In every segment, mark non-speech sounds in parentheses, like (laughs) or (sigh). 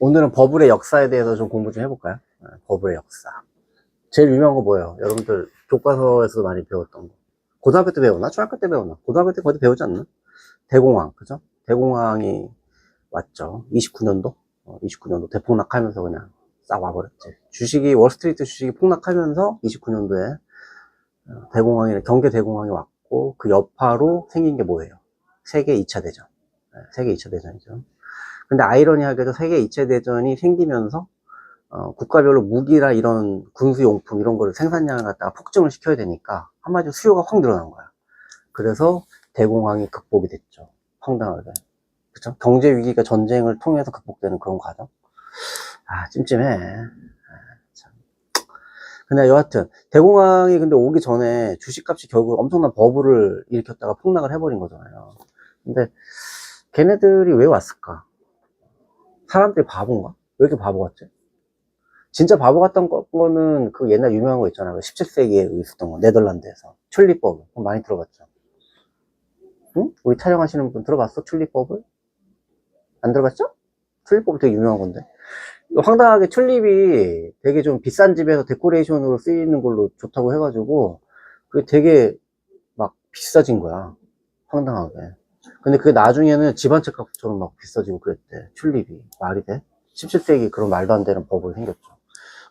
오늘은 버블의 역사에 대해서 좀 공부 좀 해볼까요? 네, 버블의 역사. 제일 유명한 거 뭐예요? 여러분들 교과서에서도 많이 배웠던 거. 고등학교 때 배웠나? 중학교 때 배웠나? 고등학교 때 거의 배우지 않나? 대공황, 그죠? 대공황이 왔죠. 29년도? 29년도 대폭락하면서 그냥 싹 와버렸지. 주식이, 월스트리트 주식이 폭락하면서 29년도에 대공황이, 경제 대공황이 왔고, 그 여파로 생긴 게 뭐예요? 세계 2차 대전. 네, 세계 2차 대전이죠. 근데 아이러니하게도 세계 2차 대전이 생기면서 어, 국가별로 무기나 이런 군수용품 이런 거를 생산량을 갖다가 폭증을 시켜야 되니까 한마디로 수요가 확 늘어난 거야. 그래서 대공황이 극복이 됐죠. 황당하게. 그쵸? 경제 위기가 전쟁을 통해서 극복되는 그런 과정. 아, 찜찜해. 아, 참. 근데 여하튼, 대공황이 근데 오기 전에 주식값이 결국 엄청난 버블을 일으켰다가 폭락을 해버린 거잖아요. 근데 걔네들이 왜 왔을까? 사람들이 바본가? 왜 이렇게 바보 같지? 진짜 바보 같던 거- 거는 그 옛날 유명한 거 있잖아요. 17세기에 있었던 거. 네덜란드에서. 그거 많이 들어봤죠? 응? 우리 촬영하시는 분 들어봤어? 튤립버블? 안 들어봤죠? 튤립버블 되게 유명한 건데. 황당하게 튤립이 되게 좀 비싼 집에서 데코레이션으로 쓰이는 걸로 좋다고 해가지고 그게 되게 막 비싸진 거야. 황당하게. 근데 그게 나중에는 집안채 값처럼 막 비싸지고 그랬대. 튤립이. 말이 돼? 17세기 그런 말도 안 되는 버블이 생겼죠.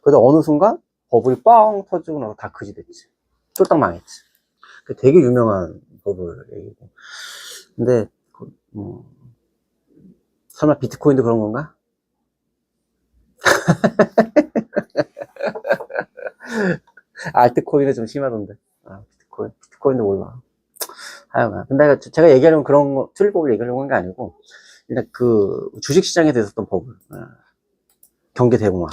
그래서 어느 순간 버블이 뻥 터지고 나서 다 그지 됐지. 쫄딱 망했지. 그 되게 유명한 버블 얘기고. 근데, 그, 음, 설마 비트코인도 그런 건가? (laughs) 알트코인은 좀 심하던데. 아, 비트코인. 비트코인도 몰라. 하여간. 근데 제가 얘기하려면 그런 거, 튤립법을 얘기하려고 한 게 아니고, 일단 그 주식시장에 대해서 있었던 버블. 아, 경제 대공황.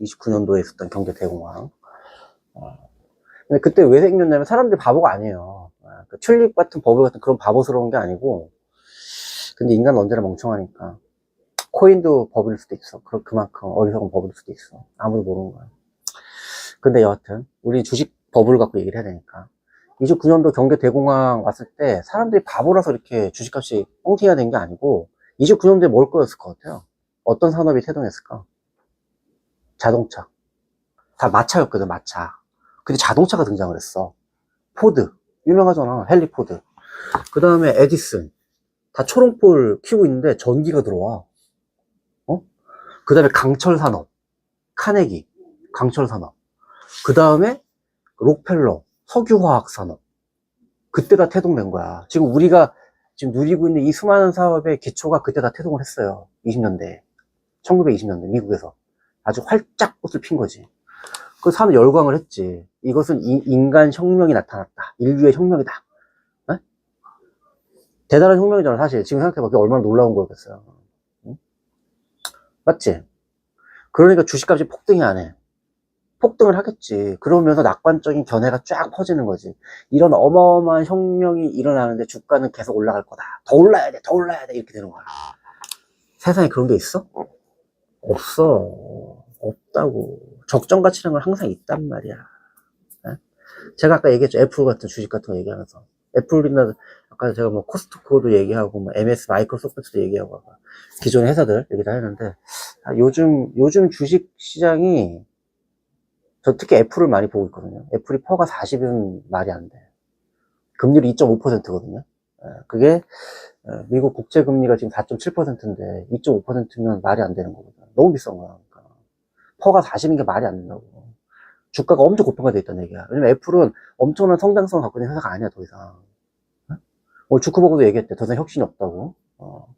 29년도에 있었던 경제 대공황. 아, 근데 그때 왜 생겼냐면 사람들이 바보가 아니에요. 아, 그 튤립 같은 버블 같은 그런 바보스러운 게 아니고, 근데 인간은 언제나 멍청하니까. 코인도 버블일 수도 있어. 그, 그만큼 어리석은 버블일 수도 있어. 아무도 모르는 거야. 근데 여하튼, 우리 주식 버블을 갖고 얘기를 해야 되니까. 29년도 경제 대공황 왔을 때 사람들이 바보라서 이렇게 주식값이 뻥튀기가 된 게 아니고 29년도에 뭘 거였을 것 같아요? 어떤 산업이 태동했을까? 자동차. 다 마차였거든, 마차. 근데 자동차가 등장을 했어. 포드. 유명하잖아. 헨리 포드. 그 다음에 에디슨. 다 초롱볼 키우고 있는데 전기가 들어와. 어? 그 다음에 강철 산업. 카네기. 강철 산업. 그 다음에 록펠러. 석유화학 산업. 그때 다 태동된 거야. 지금 우리가 지금 누리고 있는 이 수많은 사업의 기초가 그때 다 태동을 했어요. 20년대. 1920년대, 미국에서. 아주 활짝 꽃을 핀 거지. 그 산업 열광을 했지. 이것은 이- 인간 혁명이 나타났다. 인류의 혁명이다. 에? 대단한 혁명이잖아, 사실. 지금 생각해봐. 얼마나 놀라운 거였겠어요. 응? 맞지? 그러니까 주식값이 폭등이 안 해. 폭등을 하겠지. 그러면서 낙관적인 견해가 쫙 퍼지는 거지. 이런 어마어마한 혁명이 일어나는데 주가는 계속 올라갈 거다. 더 올라야 돼, 더 올라야 돼. 이렇게 되는 거야. 세상에 그런 게 있어? 없어. 없다고. 적정 가치라는 건 항상 있단 말이야. 예? 제가 아까 얘기했죠. 애플 같은 주식 같은 거 얘기하면서. 애플이나, 아까 제가 뭐 코스트코도 얘기하고, 뭐 MS 마이크로소프트도 얘기하고, 기존의 회사들 얘기도 했는데, 아, 요즘, 요즘 주식 시장이 저 특히 애플을 많이 보고 있거든요. 애플이 퍼가 40은 말이 안 돼. 금리율이 2.5%거든요. 그게 어, 미국 국제 금리가 지금 4.7%인데 2.5%면 말이 안 되는 거거든. 너무 비싼 거야. 그러니까. 퍼가 40인 게 말이 안 된다고. 주가가 엄청 고평가돼 있다는 얘기야. 왜냐면 애플은 엄청난 성장성을 갖고 있는 회사가 아니야, 더 이상. 어? 오늘 주크버그도 얘기했대. 더 이상 혁신이 없다고. 어.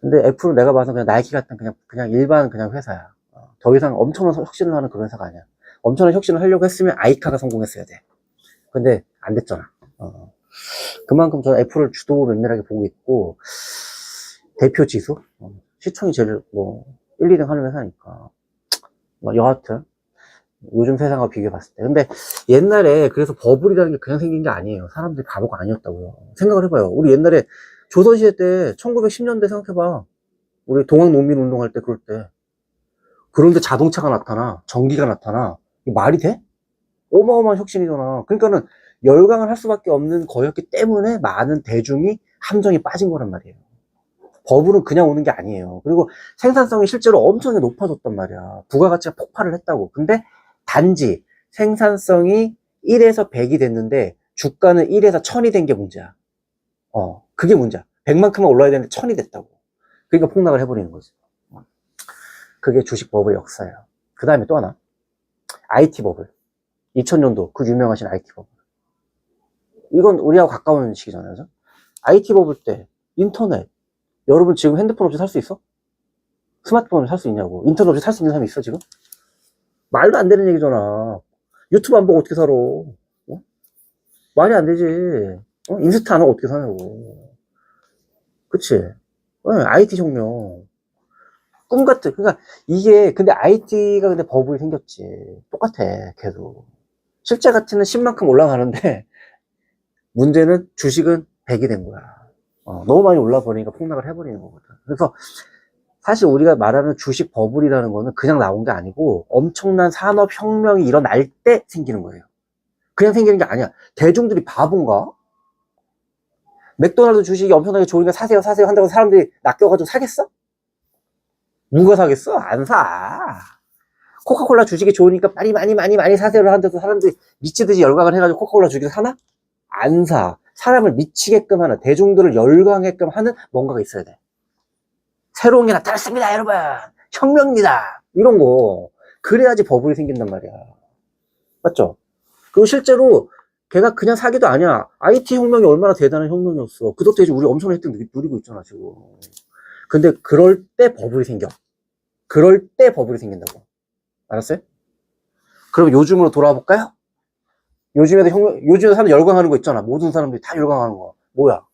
근데 애플은 내가 봐서 그냥 나이키 같은 그냥, 그냥 일반 그냥 회사야. 어. 더 이상 엄청난 혁신을 하는 그런 회사가 아니야. 엄청난 혁신을 하려고 했으면 아이카가 성공했어야 돼. 근데 안 됐잖아. 어. 그만큼 저는 애플을 주도 면밀하게 보고 있고 대표 지수? 어, 시총이 제일 뭐 1, 2등 하는 회사니까. 뭐 여하튼 요즘 세상과 비교해 봤을 때. 근데 옛날에 그래서 버블이라는 게 그냥 생긴 게 아니에요. 사람들이 바보가 아니었다고요. 생각을 해봐요. 우리 옛날에 조선시대 때 1910년대 생각해봐. 우리 동학농민운동 할 때 그럴 때. 그런데 자동차가 나타나. 전기가 나타나 말이 돼? 어마어마한 혁신이잖아. 그러니까는 열광을 할 수밖에 없는 거였기 때문에 많은 대중이 함정에 빠진 거란 말이에요. 버블은 그냥 오는 게 아니에요. 그리고 생산성이 실제로 엄청나게 높아졌단 말이야. 부가가치가 폭발을 했다고. 근데 단지 생산성이 1에서 100이 됐는데 주가는 1에서 1000이 된 게 문제야. 어, 그게 문제야. 100만큼만 올라야 되는데 1000이 됐다고. 그러니까 폭락을 해버리는 거지. 그게 주식 버블 역사예요. 그 다음에 또 하나. IT 버블. 2000년도 그 유명하신 IT 버블. 이건 우리하고 가까운 시기잖아요. 그죠? IT 버블 때 인터넷. 여러분 지금 핸드폰 없이 살 수 있어? 스마트폰 없이 살수 있냐고. 인터넷 없이 살 수 있는 사람이 있어 지금? 말도 안 되는 얘기잖아. 유튜브 안 보고 어떻게 살아? 어? 말이 안 되지. 어? 인스타 안 하고 어떻게 사냐고. 그치? 어, IT 혁명. 꿈 같은, 그러니까 이게, 근데 IT가 근데 버블이 생겼지. 똑같아, 계속. 실제 가치는 10만큼 올라가는데, (laughs) 문제는 주식은 100이 된 거야. 어, 너무 많이 올라 버리니까 폭락을 해버리는 거거든. 그래서 사실 우리가 말하는 주식 버블이라는 거는 그냥 나온 게 아니고 엄청난 산업혁명이 일어날 때 생기는 거예요. 그냥 생기는 게 아니야. 대중들이 바본가? 맥도날드 주식이 엄청나게 좋으니까 사세요, 사세요 한다고 사람들이 낚여가지고 사겠어? 누가 사겠어? 안 사. 코카콜라 주식이 좋으니까 많이, 많이, 많이, 많이 사세요를 한데도 사람들이 미치듯이 열광을 해가지고 코카콜라 주식을 사나? 안 사. 사람을 미치게끔 하는, 대중들을 열광하게끔 하는 뭔가가 있어야 돼. 새로운 게 나타났습니다, 여러분. 혁명입니다. 이런 거. 그래야지 버블이 생긴단 말이야. 맞죠? 그리고 실제로 걔가 그냥 사기도 아니야. IT 혁명이 얼마나 대단한 혁명이었어. 그 덕분에 지금 우리 엄청난 혜택 누리- 누리고 있잖아, 지금. 근데 그럴 때 버블이 생겨. 그럴 때 버블이 생긴다고. 알았어요? 그럼 요즘으로 돌아와 볼까요? 요즘에도 혁명, 요즘에 사람 열광하는 거 있잖아. 모든 사람들이 다 열광하는 거. 뭐야?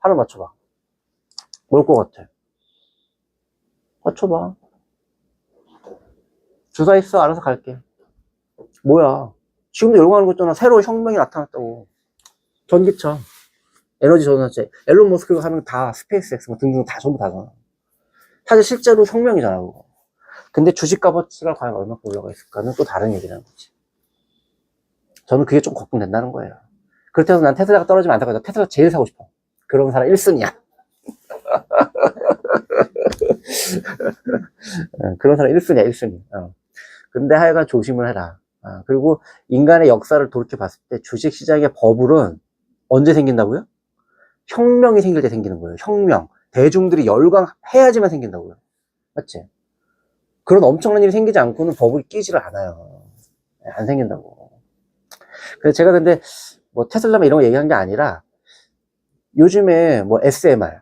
하나 맞춰봐. 뭘 것 같아? 맞춰봐. 주사했어. 알아서 갈게. 뭐야? 지금도 열광하는 거 있잖아. 새로운 혁명이 나타났다고. 전기차. 에너지 전환체. 앨런 머스크가 하는 거다 스페이스X 뭐 등등 다 전부 다잖아. 사실 실제로 혁명이잖아, 그거. 근데 주식 값어치가 과연 얼마큼 올라가 있을까는 또 다른 얘기라는 거지. 저는 그게 좀 걱정된다는 거예요. 그렇다고 해서 난 테슬라가 떨어지면 안 사고 테슬라 제일 사고 싶어. 그런 사람 1순위야. (laughs) 그런 사람 1순위야, 1순위. 어. 근데 하여간 조심을 해라. 아, 그리고 인간의 역사를 돌이켜 봤을 때 주식 시장의 버블은 언제 생긴다고요? 혁명이 생길 때 생기는 거예요. 혁명. 대중들이 열광해야지만 생긴다고요. 맞지? 그런 엄청난 일이 생기지 않고는 버블이 끼지를 않아요. 네, 안 생긴다고. 그래서 제가 근데 뭐 테슬라만 이런 거 얘기한 게 아니라 요즘에 뭐 SMR,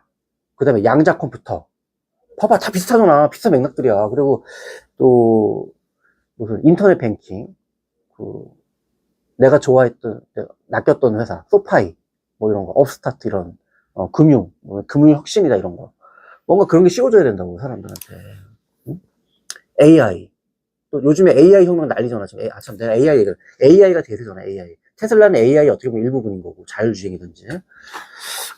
그 다음에 양자 컴퓨터. 봐봐, 다 비슷하잖아. 비슷한 맥락들이야. 그리고 또 무슨 인터넷 뱅킹, 그 내가 좋아했던, 낚였던 회사, 소파이, 뭐 이런 거, 업스타트 이런, 어, 금융, 뭐 금융 혁신이다 이런 거. 뭔가 그런 게 씌워줘야 된다고, 사람들한테. 응? AI. 또 요즘에 AI 혁명 난리잖아, 지금. 아, 참, 내가 AI 얘기를. AI가 대세잖아, AI. 테슬라는 AI 어떻게 보면 일부분인 거고, 자율주행이든지.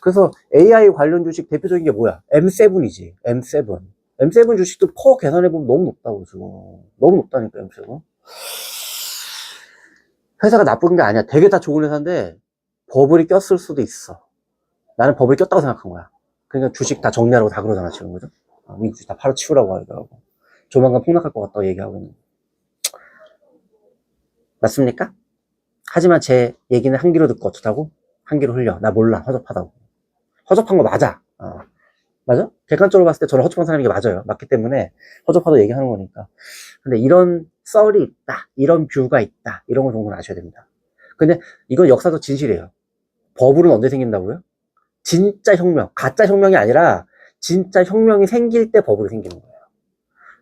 그래서 AI 관련 주식 대표적인 게 뭐야? M7이지, M7. M7 주식도 퍼 계산해보면 너무 높다고, 지금. 너무 높다니까, M7. 회사가 나쁜 게 아니야. 되게 다 좋은 회사인데, 버블이 꼈을 수도 있어. 나는 버블이 꼈다고 생각한 거야. 그러니까 주식 다 정리하라고 다 그러잖아, 지금. 그죠? 아, 미국 주식 다 팔아 치우라고 하더라고. 조만간 폭락할 것 같다고 얘기하고 있는. 맞습니까? 하지만 제 얘기는 한 귀로 듣고 어쩌다고? 한 귀로 흘려. 나 몰라. 허접하다고. 허접한 거 맞아. 어. 맞아? 객관적으로 봤을 때 저는 허접한 사람인 게 맞아요. 맞기 때문에 허접하다고 얘기하는 거니까. 근데 이런 썰이 있다. 이런 뷰가 있다. 이런 거 정도는 아셔야 됩니다. 근데 이건 역사도 진실이에요. 버블은 언제 생긴다고요? 진짜 혁명. 가짜 혁명이 아니라 진짜 혁명이 생길 때 버블이 생기는 거예요.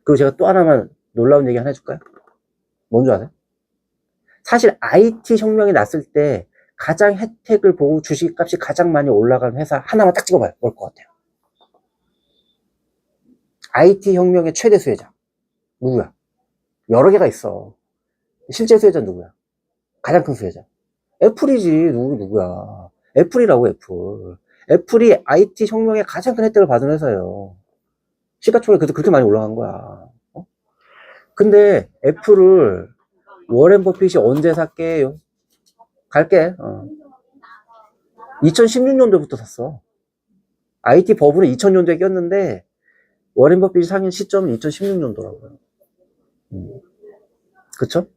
그리고 제가 또 하나만 놀라운 얘기 하나 해줄까요? 뭔지 아세요? 사실 IT 혁명이 났을 때 가장 혜택을 보고 주식값이 가장 많이 올라간 회사 하나만 딱 찍어봐요. 뭘것 같아요? IT 혁명의 최대 수혜자. 누구야? 여러 개가 있어. 실제 수혜자는 누구야? 가장 큰 수혜자. 애플이지. 누구, 누구야. 애플이라고, 애플. 애플이 IT 혁명의 가장 큰 혜택을 받은 회사예요. 시가총액 그래도 그렇게 많이 올라간 거야. 어? 근데 애플을 워렌 버핏이 언제 샀게요? 갈게. 어. 2016년도부터 샀어. IT 버블은 2000년도에 꼈는데 워렌 버핏이 상인 시점은 2016년도라고요. 음. 그쵸?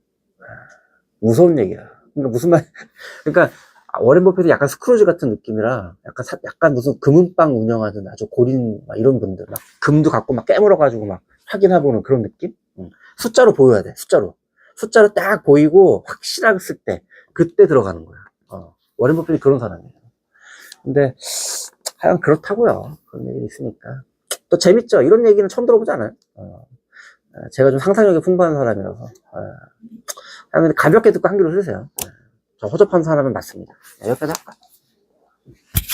무서운 얘기야. 그러니까 무슨 말, (laughs) 그러니까 워렌 버핏은 약간 스크루지 같은 느낌이라 약간 사- 약간 무슨 금은방 운영하는 아주 고린 막 이런 분들 막 금도 갖고 막 깨물어 가지고 막 확인해보는 그런 느낌? 음. 숫자로 보여야 돼. 숫자로. 숫자로 딱 보이고 확실했을 때 그때 들어가는 거야. 어. 워렌 버핏이 그런 사람이에요. 근데 하여간 그렇다고요. 그런 얘기 있으니까. 또 재밌죠? 이런 얘기는 처음 들어보지 않아요? 어. 어, 제가 좀 상상력이 풍부한 사람이라서. 어. 가볍게 듣고 한 귀로 쓰세요. 저 허접한 사람은 맞습니다. 네, 여기까지 할까?